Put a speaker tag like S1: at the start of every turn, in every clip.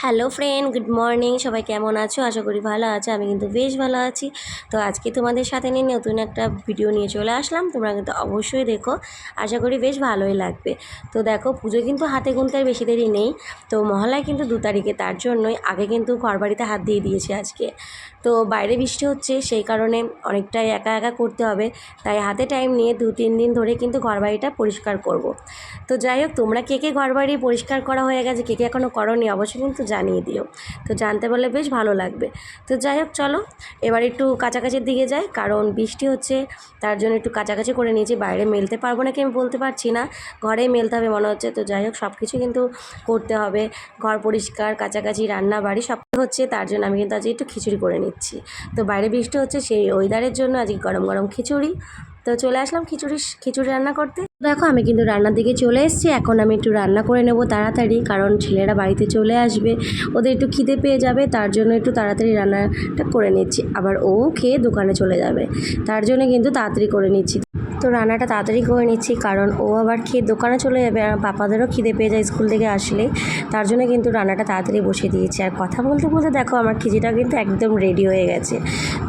S1: Hello friend, good morning. সবাই কেমন আছো? আশা করি ভালো আছো, আমি কিন্তু বেশ ভালো আছি। তো আজকে তোমাদের সাথে নিয়ে নতুন একটা ভিডিও নিয়ে চলে আসলাম। তোমরা কিন্তু অবশ্যই দেখো, আশা করি বেশ ভালোই লাগবে। তো দেখো, পুজো কিন্তু হাতে গুনতে আর বেশি দেরি নেই। তো মহলায় কিন্তু দু তারিখে, তার জন্যই আগে কিন্তু ঘরবাড়িতে হাত দিয়ে দিয়েছি আজকে। তো বাইরে বৃষ্টি হচ্ছে, সেই কারণে অনেকটাই একা একা করতে হবে। তাই হাতে টাইম নিয়ে দু, তিন দিন ধরে কিন্তু ঘরবাড়িটা পরিষ্কার করব। তো যাই হোক, তোমরা কে কে ঘরবাড়ি পরিষ্কার করা হয়ে গেছে, কে কে এখনও করনি, অবশ্যই কিন্তু জানিয়ে দিও। তো জানতে পারলে বেশ ভালো লাগবে। তো যাই হোক, চলো। এবার একটু কাছাকাছির দিকে যাই, কারণ বৃষ্টি হচ্ছে, তার জন্য একটু কাছাকাছি করে নিয়েছি। বাইরে মেলতে পারব নাকি আমি বলতে পারছি না। ঘরেই মেলতে হবে মনে হচ্ছে। তো যাই হোক সব কিছু কিন্তু করতে হবে। ঘর পরিষ্কার, কাছাকাছি রান্না বাড়ি সব হচ্ছে, তার জন্য আমি কিন্তু আজকে একটু খিচুড়ি করে নিচ্ছি। তো বাইরে বৃষ্টি হচ্ছে, সেই ওয়েদারের জন্য আজকে গরম গরম খিচুড়ি। তো চলে আসলাম খিচুড়ি খিচুড়ি রান্না করতে। দেখো, আমি কিন্তু রান্নার দিকে চলে এসেছি। এখন আমি একটু রান্না করে নেব তাড়াতাড়ি, কারণ ছেলেরা বাড়িতে চলে আসবে। ওদের একটু খিদে পেয়ে যাবে, তার জন্য একটু তাড়াতাড়ি রান্নাটা করে নিচ্ছি। আবার ও খেয়ে দোকানে চলে যাবে। তার জন্য কিন্তু তাড়াতাড়ি করে নিচ্ছি। তো রান্নাটা তাড়াতাড়ি করে নিচ্ছি, কারণ ও আবার খেয়ে দোকানে চলে যাবে আর পাপাদেরও খিদে পেয়ে যায় স্কুল থেকে আসলে। তার জন্য কিন্তু রান্নাটা তাড়াতাড়ি বসিয়ে দিয়েছি। আর কথা বলতে বলতে দেখো, আমার খিচিটা কিন্তু একদম রেডি হয়ে গেছে।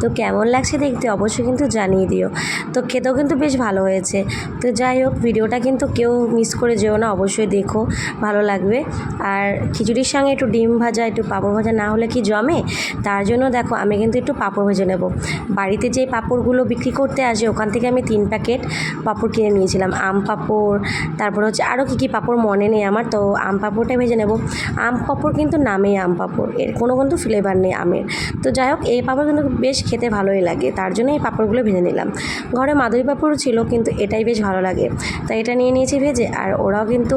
S1: তো কেমন লাগছে দেখতে অবশ্যই কিন্তু জানিয়ে দিও। তো খেতেও কিন্তু বেশ ভালো হয়েছে। তো যাই হোক, ভিডিওটা কিন্তু কেউ মিস করে যেও না, অবশ্যই দেখো, ভালো লাগবে। আর খিচুড়ির সঙ্গে একটু ডিম ভাজা, একটু পাঁপড় ভাজা না হলে কি জমে? তার জন্য দেখো, আমি কিন্তু একটু পাঁপড় ভেজে নেব। বাড়িতে যে পাঁপড়গুলো বিক্রি করতে আসে, ওখান থেকে আমি তিন প্যাকেট পাঁপড় কিনে নিয়েছিলাম, আম পাঁপড়, তারপর হচ্ছে আরও কী কী পাঁপড় মনে নেই আমার, তো আম পাঁপড়টাই ভেজে নেব। আম পাঁপড় কিন্তু নামেই আম পাঁপড়, এর কোনো কিন্তু ফ্লেভার নেই আমের। তো যাই হোক, এই পাঁপড় কিন্তু বেশ খেতে ভালোই লাগে, তার জন্য এই পাঁপড়গুলো ভেজে নিলাম। ঘরে মাদুরি পাঁপড়ও ছিল, কিন্তু এটাই বেশ ভালো লাগে। তাই এটা নিয়ে নিয়েছি ভেজে, আর ওরাও কিন্তু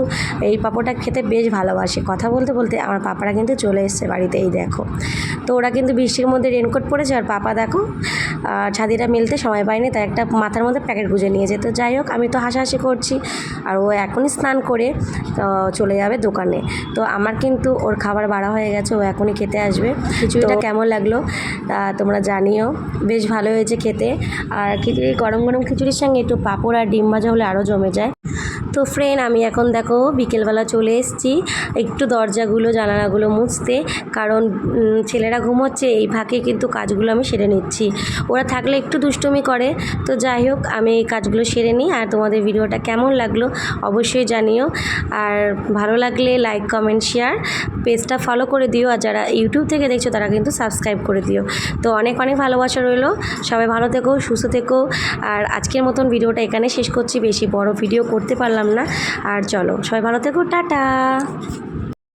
S1: এই পাঁপড়টা খেতে বেশ ভালোবাসে। কথা বলতে বলতে আমার পাপারা কিন্তু চলে এসছে বাড়িতে, এই দেখো। তো ওরা কিন্তু বৃষ্টির মধ্যে রেনকোট পরেছে, আর পাপা দেখো ছাদিটা মেলতে সময় পায়নি তাই একটা মাথার মধ্যে প্যাকেট গুঁজে নিয়েছে তো যাই হোক আমি তো হাসাহাসি করছি। আর ও এখনই স্নান করে চলে যাবে দোকানে। তো আমার কিন্তু ওর খাবার বাড়া হয়ে গেছে ও এখনই খেতে আসবে। খিচুড়িটা কেমন লাগল? তা তোমরা জানিও। বেশ ভালো হয়েছে খেতে। আর খিচুড়ি গরম গরম খিচুড়ির সঙ্গে একটু পাঁপড় আর ডিম ভাজা হলে আরও জমে যায়। তো ফ্রেন্ড আমি এখন দেখো বিকেলবেলা চলে এসেছি। একটু দরজাগুলো, জানালাগুলো মুছতে, কারণ ছেলেরা ঘুমোচ্ছে, এই ফাঁকে কিন্তু কাজগুলো আমি সেরে নিচ্ছি। ওরা থাকলে একটু দুষ্টুমি করে। তো যাই হোক, আমি এই কাজগুলো সেরে নিই। আর তোমাদের ভিডিওটা কেমন লাগল অবশ্যই জানিও। আর ভালো লাগলে লাইক কমেন্ট শেয়ার পেজটা ফলো করে দিও। আর যারা ইউটিউব থেকে দেখছ, তারা কিন্তু সাবস্ক্রাইব করে দিও। তো অনেক অনেক ভালোবাসা রইল। সবাই ভালো থেকো, সুস্থ থেকো। আর আজকের মতন ভিডিওটা এখানে শেষ করছি। বেশি বড় ভিডিও করতে পারলাম না। আর চলো সবাই ভালো থেকো টাটা।